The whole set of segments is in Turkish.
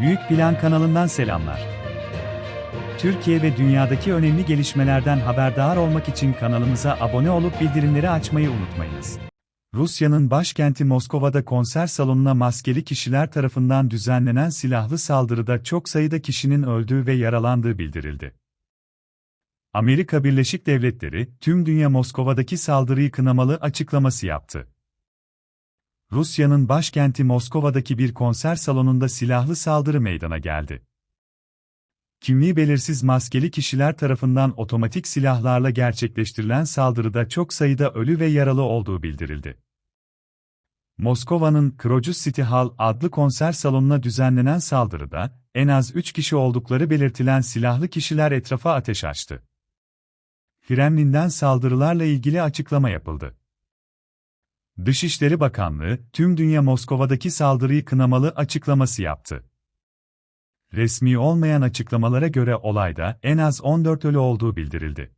Büyük Plan kanalından selamlar. Türkiye ve dünyadaki önemli gelişmelerden haberdar olmak için kanalımıza abone olup bildirimleri açmayı unutmayınız. Rusya'nın başkenti Moskova'da konser salonuna maskeli kişiler tarafından düzenlenen silahlı saldırıda çok sayıda kişinin öldüğü ve yaralandığı bildirildi. Amerika Birleşik Devletleri, tüm dünya Moskova'daki saldırıyı kınamalı açıklaması yaptı. Rusya'nın başkenti Moskova'daki bir konser salonunda silahlı saldırı meydana geldi. Kimliği belirsiz maskeli kişiler tarafından otomatik silahlarla gerçekleştirilen saldırıda çok sayıda ölü ve yaralı olduğu bildirildi. Moskova'nın Krocus City Hall adlı konser salonuna düzenlenen saldırıda, en az 3 kişi oldukları belirtilen silahlı kişiler etrafa ateş açtı. Kremlin'den saldırılarla ilgili açıklama yapıldı. Dışişleri Bakanlığı, tüm dünya Moskova'daki saldırıyı kınamalı açıklaması yaptı. Resmi olmayan açıklamalara göre olayda en az 14 ölü olduğu bildirildi.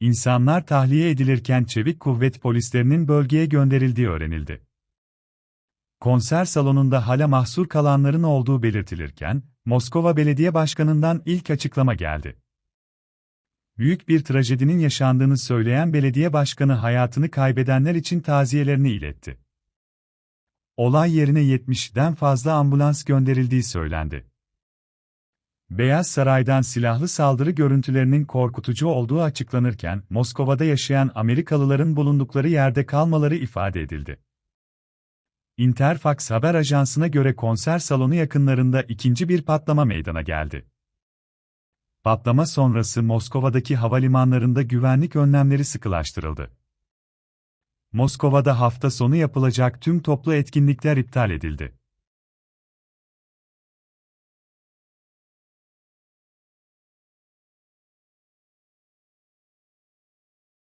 İnsanlar tahliye edilirken çevik kuvvet polislerinin bölgeye gönderildiği öğrenildi. Konser salonunda hala mahsur kalanların olduğu belirtilirken, Moskova Belediye Başkanı'ndan ilk açıklama geldi. Büyük bir trajedinin yaşandığını söyleyen belediye başkanı hayatını kaybedenler için taziyelerini iletti. Olay yerine 70'den fazla ambulans gönderildiği söylendi. Beyaz Saray'dan silahlı saldırı görüntülerinin korkutucu olduğu açıklanırken, Moskova'da yaşayan Amerikalıların bulundukları yerde kalmaları ifade edildi. Interfax haber ajansına göre konser salonu yakınlarında ikinci bir patlama meydana geldi. Patlama sonrası Moskova'daki havalimanlarında güvenlik önlemleri sıkılaştırıldı. Moskova'da hafta sonu yapılacak tüm toplu etkinlikler iptal edildi.